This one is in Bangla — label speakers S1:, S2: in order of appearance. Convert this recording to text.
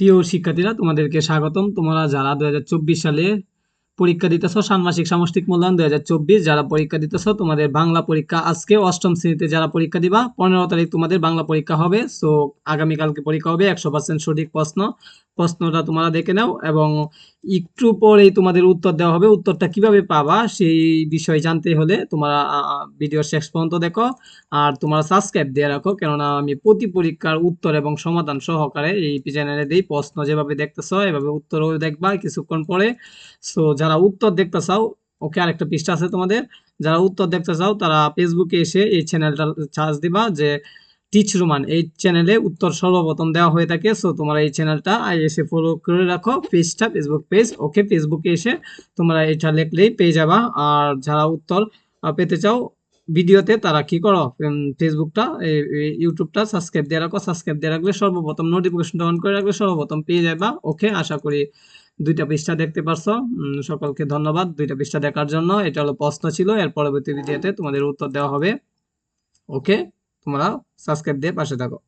S1: প্রিয় শিক্ষার্থীরা, তোমাদেরকে স্বাগতম। তোমরা যারা দুই হাজার চব্বিশ সালে পরীক্ষা দিতেছ, ষান্মাসিক সামষ্টিক মূল্যায়ন দুই হাজার চব্বিশ, যারা পরীক্ষা দিতেছ, তোমাদের বাংলা পরীক্ষা আজকে অষ্টম শ্রেণীতে যারা পরীক্ষা দিবা, পনেরো তারিখ তোমাদের বাংলা পরীক্ষা হবে। সো আগামীকালকে পরীক্ষা হবে, একশো পার্সেন্ট সঠিক প্রশ্ন। প্রশ্নটা তোমরা দেখে নাও এবং একটু পরেই তোমাদের উত্তর দেওয়া হবে। উত্তরটা কীভাবে পাবা সেই বিষয় জানতে হলে তোমরা ভিডিও শেষ পর্যন্ত দেখো আর তোমরা সাবস্ক্রাইব দিয়ে রাখো। কেননা আমি প্রতি পরীক্ষার উত্তর এবং সমাধান সহকারে এই চ্যানেলে দিই। প্রশ্ন যেভাবে দেখতেছ, এভাবে উত্তরও দেখবা কিছুক্ষণ পরে। সো যারা উত্তর দেখতে চাও, ওকে আরেকটা পৃষ্ঠা আছে তোমাদের। যারা উত্তর দেখতে চাও, তারা ফেসবুকে এসে এই চ্যানেলটা চার্জ দিবা যে টিচ রোমান এই চ্যানেলে উত্তর সর্বপ্রথম দেওয়া হয়ে থাকে। সো তোমরা এই চ্যানেলটা এসে ফলো করে রাখো। পেজটা ফেসবুক পেজ ওকে ফেসবুকে এসে তোমরা এটা লিখলেই পেয়ে যাবা। আর যারা উত্তর পেতে চাও ভিডিওতে, তারা কি করো? ফেসবুকটা ইউটিউবটা সাবস্ক্রাইব দিয়ে রাখো। সাবস্ক্রাইব দিয়ে রাখলে সর্বপ্রথম নোটিফিকেশনটা অন করে রাখলে সর্বপ্রথম পেয়ে যাবা। ওকে আশা করি দুইটা পৃষ্ঠা দেখতে পারছ। সকলকে ধন্যবাদ। দুইটা পৃষ্ঠা দেখার জন্য। এটা হলো প্রশ্ন ছিল। এর পরবর্তী ভিডিওতে তোমাদের উত্তর দেওয়া হবে। ওকে তোমরা সাবস্ক্রাইব দিয়ে পাশে থাকো।